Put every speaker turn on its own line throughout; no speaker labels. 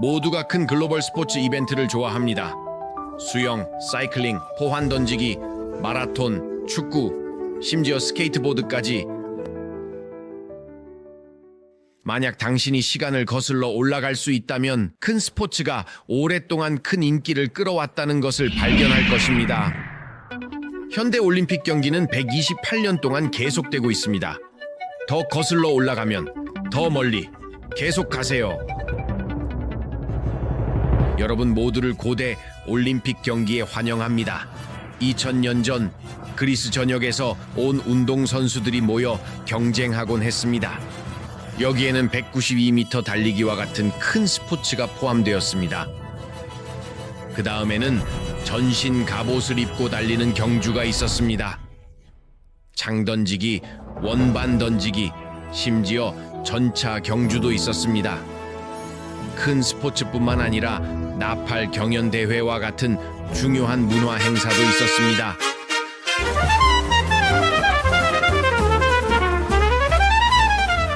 모두가 큰 글로벌 스포츠 이벤트를 좋아합니다. 수영, 사이클링, 포환 던지기, 마라톤, 축구, 심지어 스케이트보드까지 만약 당신이 시간을 거슬러 올라갈 수 있다면 큰 스포츠가 오랫동안 큰 인기를 끌어왔다는 것을 발견할 것입니다. 현대 올림픽 경기는 128년 동안 계속되고 있습니다. 더 거슬러 올라가면 더 멀리 계속 가세요. 여러분 모두를 고대 올림픽 경기에 환영합니다. 2000년 전 그리스 전역에서 온 운동 선수들이 모여 경쟁하곤 했습니다. 여기에는 192m 달리기와 같은 큰 스포츠가 포함되었습니다. 그 다음에는 전신 갑옷을 입고 달리는 경주가 있었습니다. 창 던지기, 원반 던지기, 심지어 전차 경주도 있었습니다. 큰 스포츠뿐만 아니라 나팔 경연 대회와 같은 중요한 문화 행사도 있었습니다.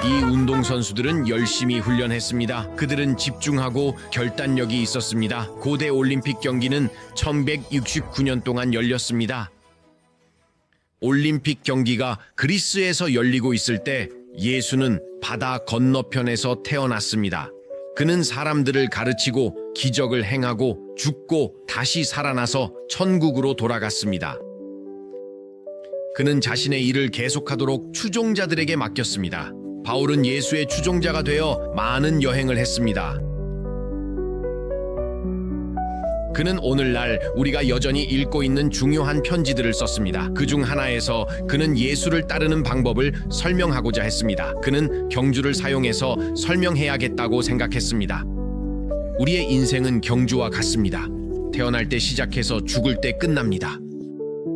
이 운동 선수들은 열심히 훈련했습니다. 그들은 집중하고 결단력이 있었습니다. 고대 올림픽 경기는 1169년 동안 열렸습니다. 올림픽 경기가 그리스에서 열리고 있을 때 예수는 바다 건너편에서 태어났습니다. 그는 사람들을 가르치고 기적을 행하고 죽고 다시 살아나서 천국으로 돌아갔습니다. 그는 자신의 일을 계속하도록 추종자들에게 맡겼습니다. 바울은 예수의 추종자가 되어 많은 여행을 했습니다. 그는 오늘날 우리가 여전히 읽고 있는 중요한 편지들을 썼습니다. 그 중 하나에서 그는 예수를 따르는 방법을 설명하고자 했습니다. 그는 경주를 사용해서 설명해야겠다고 생각했습니다. 우리의 인생은 경주와 같습니다. 태어날 때 시작해서 죽을 때 끝납니다.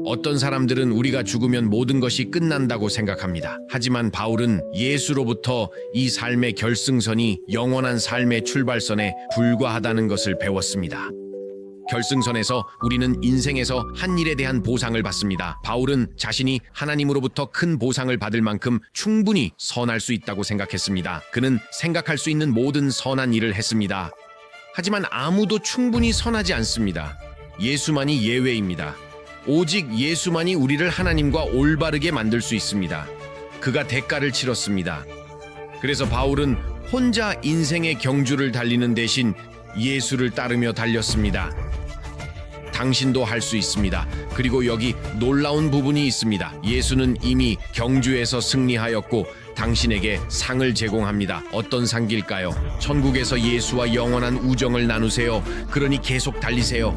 어떤 사람들은 우리가 죽으면 모든 것이 끝난다고 생각합니다. 하지만 바울은 예수로부터 이 삶의 결승선이 영원한 삶의 출발선에 불과하다는 것을 배웠습니다. 결승선에서 우리는 인생에서 한 일에 대한 보상을 받습니다. 바울은 자신이 하나님으로부터 큰 보상을 받을 만큼 충분히 선할 수 있다고 생각했습니다. 그는 생각할 수 있는 모든 선한 일을 했습니다. 하지만 아무도 충분히 선하지 않습니다. 예수만이 예외입니다. 오직 예수만이 우리를 하나님과 올바르게 만들 수 있습니다. 그가 대가를 치렀습니다. 그래서 바울은 혼자 인생의 경주를 달리는 대신 예수를 따르며 달렸습니다. 당신도 할 수 있습니다. 그리고 여기 놀라운 부분이 있습니다. 예수는 이미 경주에서 승리하였고 당신에게 상을 제공합니다. 어떤 상일까요? 천국에서 예수와 영원한 우정을 나누세요. 그러니 계속 달리세요.